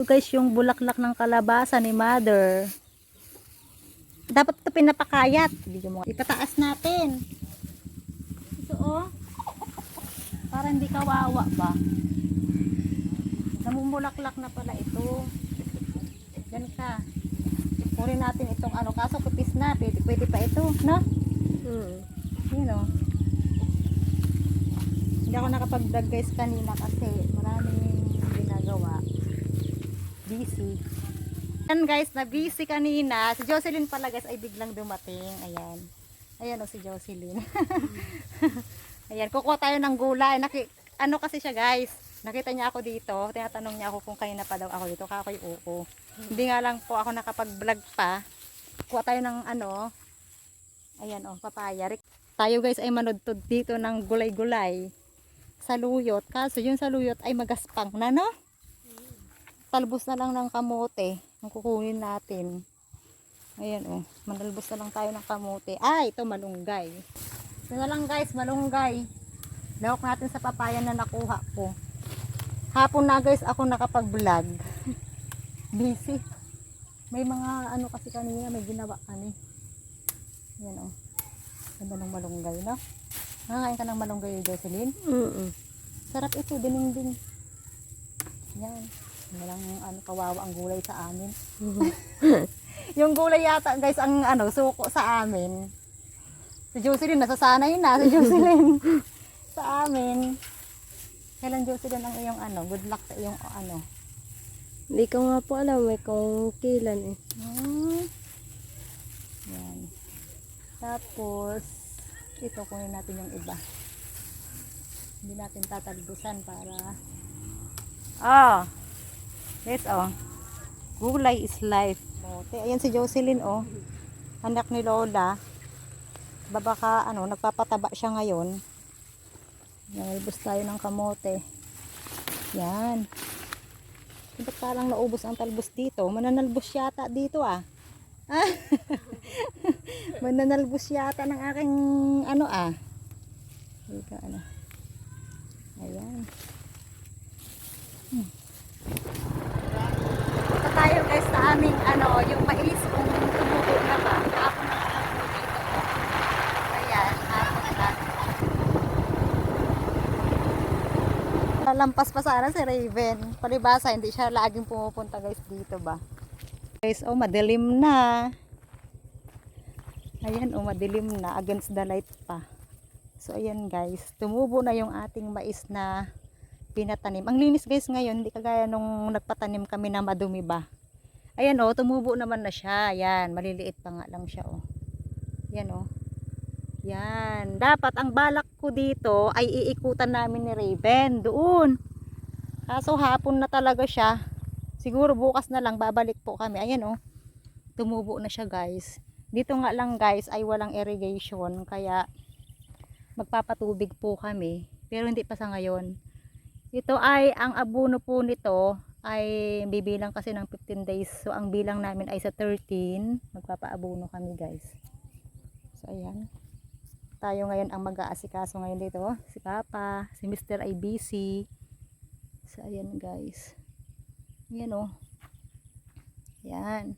Ito guys yung bulaklak ng kalabasa ni mother. Dapat ito pinapakayat. Ipataas natin. Ito oh. Para hindi kawawa ba. Namumulaklak na pala ito. Yan ka. Kunin natin itong ano. Kaso kupis na. Pwede, pwede pa ito. No? Hmm. Yun o. Hindi ako nakapag-vlog guys kanina kasi maraming ginagawa. Busy. Ayan guys, na busy kanina. Si Jocelyn pala guys ay biglang dumating. Ayan. Ayan o si Jocelyn. Ayan, kukuha tayo ng gulay. Naki, ano kasi siya guys, nakita niya ako dito. Tinatanong niya ako kung kanina pa daw ako dito. Kakoy oo. Hindi nga lang po ako nakapag-vlog pa. Kuha tayo ng ano, Ayan oh, papaya. Tayo guys ay manudtod dito ng gulay-gulay. Saluyot. Kaso yung saluyot ay magaspang na no? Talbos na lang ng kamote. Ang kukunin natin. Ayan oh, manalbos na lang tayo ng kamote. Ay, ito malunggay. Ito na lang guys, malunggay. Lawak natin sa papaya na nakuha ko. Hapon na guys ako nakapag-vlog. Busy. May mga ano kasi kanina, may ginawa kami. Yan o. Ganda ng malunggay, no? Nakakain ka ng malunggay, Jocelyn? Mm-mm. Sarap ito, dininding. Yan. Walang ano, kawawa ang gulay sa amin. yung gulay yata, guys, ang ano, suko sa amin. Si Jocelyn, nasasanay na. Si Jocelyn. sa amin. Kailan Jocelyn ang iyong ano, good luck sa iyong ano. Hindi ko nga po alam eh kung kailan eh. Hmm. Yan. Tapos, ito kunin natin yung iba. Hindi natin tatalbusan para Ah. Yes, oh. Gulay is life. Mote. Ayan si Jocelyn, oh. Anak ni Lola. Babaka, ano, nagpapataba siya ngayon. Nalbos tayo ng kamote. Yan. Ba't parang naubos ang talbos dito? Mananalbos yata dito ah. Ah. Mananalbos yata ng aking ano ah. Dito ano. Ayan. Hmm. Ito tayo guys sa aming ano, yung mais kung tumubo na ba. Kahapon na lang po dito. oh. Ayan, hapon na lang. Lampas pa sana si Raven. Palibasa, hindi siya laging pumupunta guys dito ba. Guys, oh madilim na. Ayan, oh madilim na against the light pa. So ayan guys, tumubo na yung ating mais na pinatanim. Ang linis guys ngayon, hindi kagaya nung nagpatanim kami na madumi ba. Ayan oh, tumubo naman na siya. Ayan, maliliit pa nga lang siya oh. Ayan oh. Yan. Dapat ang balak ko dito ay iikutan namin ni Raven doon. Kaso hapon na talaga siya. Siguro bukas na lang babalik po kami. Ayan oh. Tumubo na siya guys. Dito nga lang guys ay walang irrigation kaya magpapatubig po kami. Pero hindi pa sa ngayon. Ito ay ang abono po nito ay bibilang kasi ng 15 days. So ang bilang namin ay sa 13. Magpapaabono kami guys. So ayan tayo ngayon ang mag-aasikaso ngayon dito. Si Papa, si Mr. busy. So, ayan guys. Yan o. Oh. Yan.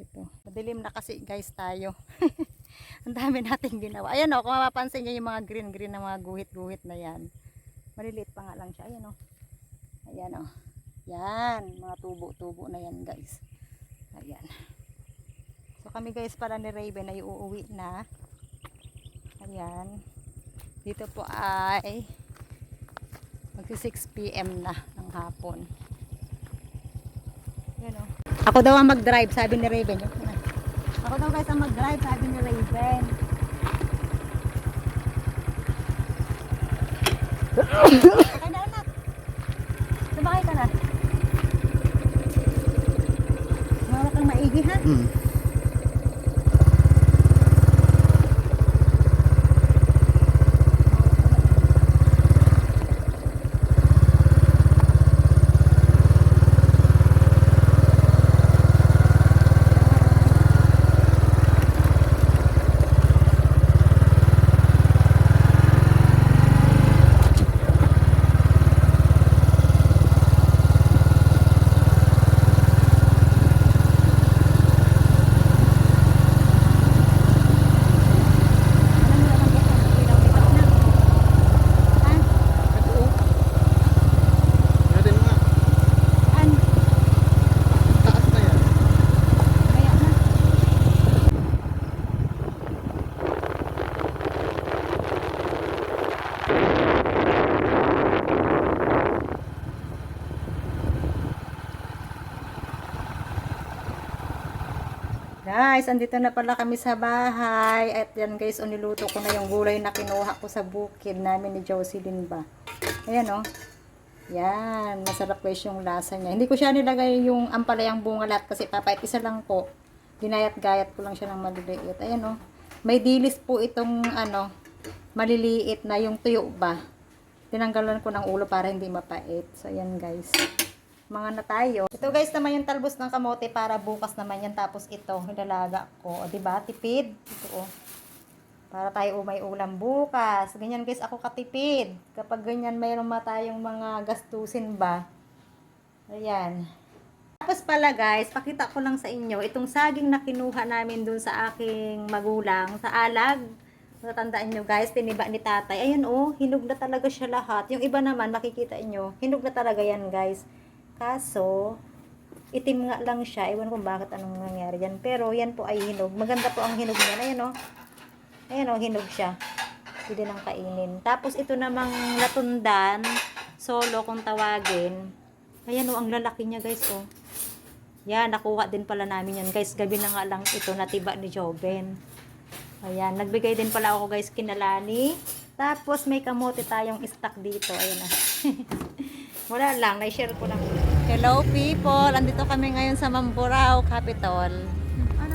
Ito. Madilim na kasi guys tayo. ang dami nating ginawa. Ayan oh, kung mapapansin nyo yung mga green-green na mga guhit-guhit na yan. Maliliit pa nga lang siya. Ayan. Oh. Ayan. Oh. Yan. Mga tubo-tubo na yan guys. Ayan. So kami guys pala ni Raven ay uuwi na. Ayan. Dito po ay magsi 6 p.m. na ng hapon. Yan o. Ako daw ang mag-drive, sabi ni Raven. Ako daw guys ang mag-drive, sabi ni Raven. Sakay na anak. Sumakay ka na. Mawala kang maigi ha? Mm. Guys, andito na pala kami sa bahay. At yan guys, o niluto ko na yung gulay na kinuha ko sa bukid namin ni Jocelyn ba. Ayan oh. Yan, masarap guys yung lasa niya. Hindi ko siya nilagay yung ampalayang bunga lahat kasi papait isa lang po. Ginayat-gayat ko lang siya ng maliliit. Ayan oh. May dilis po itong ano, maliliit na yung tuyo ba. Tinanggalan ko ng ulo para hindi mapait. So ayan guys mga na tayo. Ito guys naman yung talbos ng kamote para bukas naman yan. Tapos ito, nilalaga ko. O, diba? Tipid. Ito oh. Para tayo umay ulam bukas. Ganyan guys ako katipid. Kapag ganyan mayroon ma tayong mga gastusin ba. Ayan. Tapos pala guys, pakita ko lang sa inyo, itong saging na kinuha namin dun sa aking magulang, sa alag. Natandaan nyo guys, tiniba ni tatay. Ayan oh, hinog na talaga siya lahat. Yung iba naman, makikita nyo, hinog na talaga yan guys. Kaso, itim nga lang siya. Ewan kung bakit anong nangyari yan. Pero yan po ay hinog. Maganda po ang hinog niya. Ayan oh. Ayan oh, hinog siya. Pwede nang kainin. Tapos ito namang latundan, solo kung tawagin. Ayan oh, ang lalaki niya guys oh. Yan, nakuha din pala namin yan guys. Gabi na nga lang ito natiba ni Joven. Ayan, nagbigay din pala ako guys kinalani. Tapos may kamote tayong stock dito. Ayan na. Wala lang, na-share ko lang. Hello people, andito kami ngayon sa Mamburao Capital.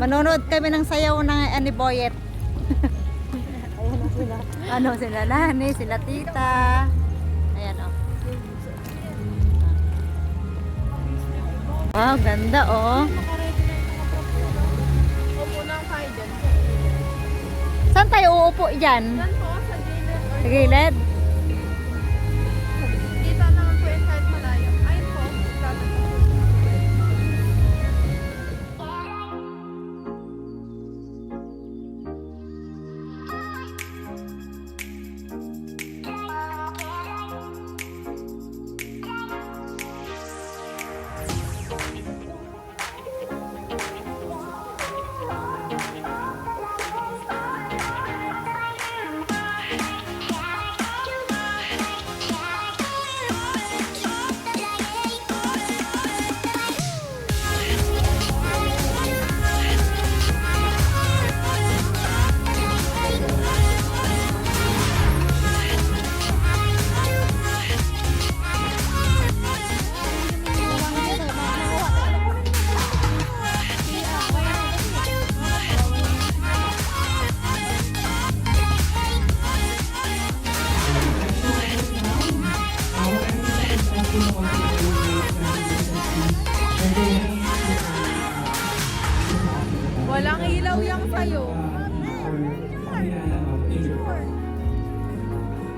Manonood kami ng sayaw ng Aniboyet. Ayan na sila. Ano sila Lani, sila Tita. Ayan oh. Wow, ganda oh. Saan tayo uupo dyan? Sa gilid Sa gilid?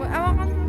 ewan ko